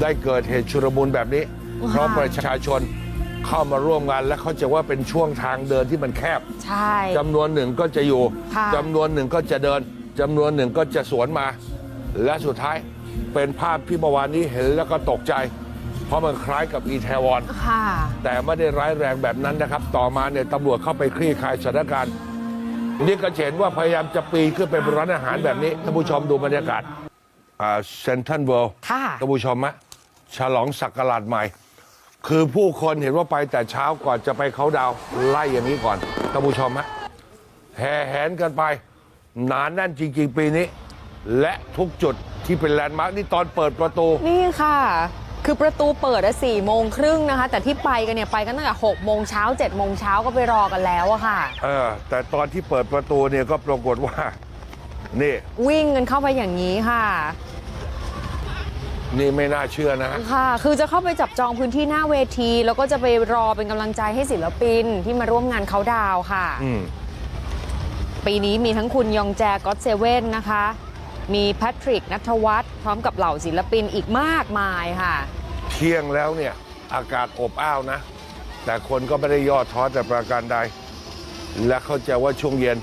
ได้เกิดเหตุชุลมุนแบบนี้ เพราะประชาชนเข้ามาร่วมงานและเขาใจะว่าเป็นช่วงทางเดินที่มันแคบใช่ จำนวนหนึ่งก็จะอยู่ค่ะ จำนวนหนึ่งก็จะเดินจำนวนหนึ่งก็จะสวนมา และสุดท้ายเป็นภาพที่เมื่อวานนี้เห็นแล้วก็ตกใจ เพราะมันคล้ายกับอีแทวอน ค่ะ แต่ไม่ได้ร้ายแรงแบบนั้นนะครับ ต่อมาเนี่ยตำรวจเข้าไปคลี่คลายสถานการณ์ นี่ก็จะเห็นว่าพยายามจะปีนขึ้นไปบนร้านอาหารแบบนี้ท่านผู้ชมดูบรรยากาศเซนทันเวิลด์ค่ะ ท่านผู้ชมฮะ ฉลองศักราชใหม่ คือผู้คนเห็นว่าไปแต่เช้าก่อนจะไปเขาน์ดาวน์ไล่อย่างนี้ก่อนท่านผู้ชมฮะแห่แหนกันไป หนานแน่นจริง ๆ ปีนี้ และทุกจุดที่เป็นแลนด์มาร์กนี่ตอนเปิดประตู นี่ค่ะ คือประตูเปิดอะสี่โมงครึ่งนะคะ แต่ที่ไปกันเนี่ยไปกันตั้งแต่หกโมงเช้าเจ็ดโมงเช้าก็ไปรอกันแล้วอะค่ะ เออ แต่ตอนที่เปิดประตูเนี่ยก็ปรากฏว่า นี่ วิ่งกันเข้าไปอย่างนี้ค่ะ นี่ไม่น่าเชื่อนะฮะค่ะ คือจะเข้าไปจับจองพื้นที่หน้าเวที แล้วก็จะไปรอเป็นกำลังใจให้ศิลปินที่มาร่วมงานเขาดาวน์ค่ะ อืม ปีนี้มีทั้งคุณยองแจก็อตเซเว่นนะคะ มีแพทริกนัทวัฒน์พร้อมกับเหล่าศิลปินอีกมากมายค่ะ เที่ยงแล้วเนี่ย อากาศอบอ้าวนะ แต่คนก็ไม่ได้ย่อท้อแต่ประการใด และเข้าใจว่าช่วงเย็น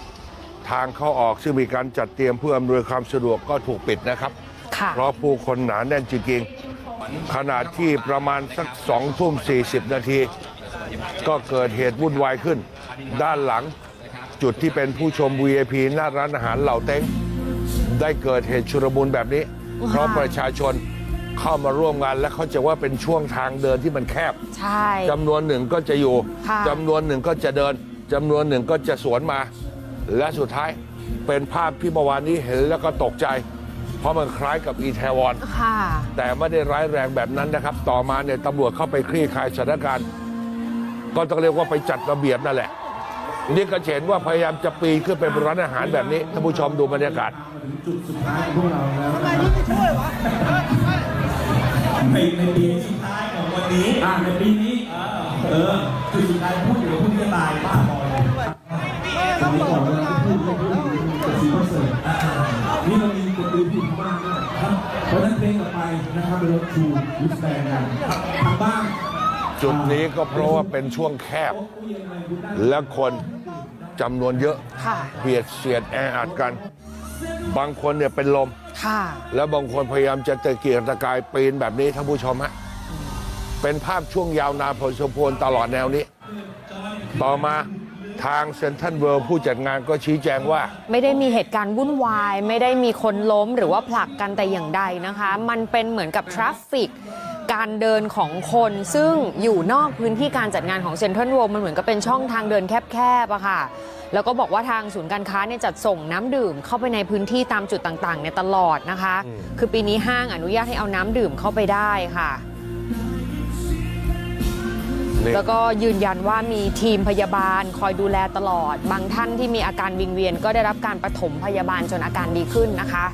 ทางเข้าออกซึ่งมีการจัดเตรียมเพื่ออำนวยความสะดวกก็ถูกปิดนะครับค่ะ เพราะผู้คนหนาแน่นจริงๆขนาดที่ประมาณสักสองทุ่มสี่สิบนาที ก็เกิดเหตุวุ่นวายขึ้น ด้านหลังจุดที่เป็นผู้ชม VIP หน้าร้านอาหารเหล่าเต้งได้เกิดเหตุชุลมุนแบบนี้ เพราะประชาชนเข้ามาร่วมงานและเขาใจะว่าเป็นช่วงทางเดินที่มันแคบใช่จำนวนหนึ่งก็จะอยู่ค่ะจำนวนหนึ่งก็จะเดินจำนวนหนึ่งก็จะสวนมา และสุดท้ายเป็นภาพที่เมื่อวานนี้เห็นแล้วก็ตกใจเพ ราะมันคล้ายกับอีแทวอนค่ะแต่ไม่ได้ร้ายแรงแบบนั้นนะครับ ต่อมาเนี่ยตำรวจเข้าไปคลี่คลายสถานการณ์ ก็ต้องเรียกว่าไปจัดระเบียบนั่นแหละ นี่ก็จะเห็นว่าพยายามจะปีนขึ้นไปบนร้านอาหารแบบนี้ท่านผู้ชมดูบรรยากาศจุดสุดท้ายของพวกเราแล้วในในปีสุดท้ายของวันนี้อ่าในปีนี้ เออจุดสุดท้ายพูดอยู่กับพูดจะตายบ้า เพราะฉะนั้นเพลงต่อไปนะครับเป็นรถชูวิสแบนกันทางบ้านจุดนี้ก็เพราะว่าเป็นช่วงแคบ และคนจำนวนเยอะค่ะเบียดเสียดแออัดกัน บางคนเนี่ยเป็นลมค่ะแล้วบางคนพยายามจะตะเกียกตะกายปีนแบบนี้ท่านผู้ชมฮะเป็นภาพช่วงยาวนานพอสมควรตลอดแนวนี้ ต่อมา ทางเซนทันเวิลด์ผู้จัดงานก็ชี้แจงว่า ไม่ได้มีเหตุการณ์วุ่นวาย ไม่ได้มีคนล้มหรือว่าผลักกันแต่อย่างใดนะคะ มันเป็นเหมือนกับทราฟฟิกการเดินของคนซึ่งอยู่นอกพื้นที่การจัดงานของเซ็นทรัลเวิลด์มันเหมือนกับเป็นช่องทางเดินแคบๆอะค่ะ แล้วก็บอกว่าทางศูนย์การค้าเนี่ยจัดส่งน้ำดื่มเข้าไปในพื้นที่ตามจุดต่างๆเนี่ยตลอดนะคะ คือปีนี้ห้างอนุญาตให้เอาน้ำดื่มเข้าไปได้ค่ะ แล้วก็ยืนยันว่ามีทีมพยาบาลคอยดูแลตลอด บางท่านที่มีอาการวิงเวียน ก็ได้รับการปฐมพยาบาลจนอาการดีขึ้นนะคะ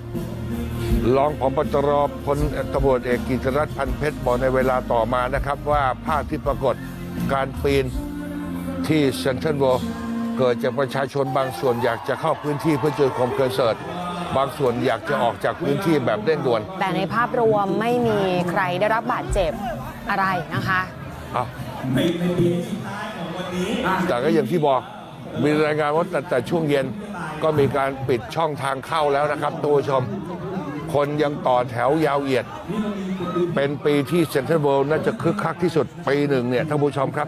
รองผบตรพลตำรวจเอกกิตรัตน์พันเพชรบอกในเวลาต่อมานะครับ ว่าภาพที่ปรากฏการปีนที่เซนทรัลเวิลด์เกิดจากประชาชนบางส่วนอยากจะเข้าพื้นที่เพื่อเจอคอมคอนเสิร์ตบางส่วนอยากจะออกจากพื้นที่แบบเร่งด่วน แต่ในภาพรวมไม่มีใครได้รับบาดเจ็บอะไรนะคะ อ้าวในในปีสุดท้ายของวันนี้อ่าแต่ก็อย่างที่บอกมีรายงานว่าแต่แต่ช่วงเย็นก็มีการปิดช่องทางเข้าแล้วนะครับตัวผู้ชม คนยังต่อแถวยาวเหยียด เป็นปีที่เซ็นทรัลเวิลด์น่าจะคึกคักที่สุดปีหนึ่งเนี่ยท่านผู้ชมครับ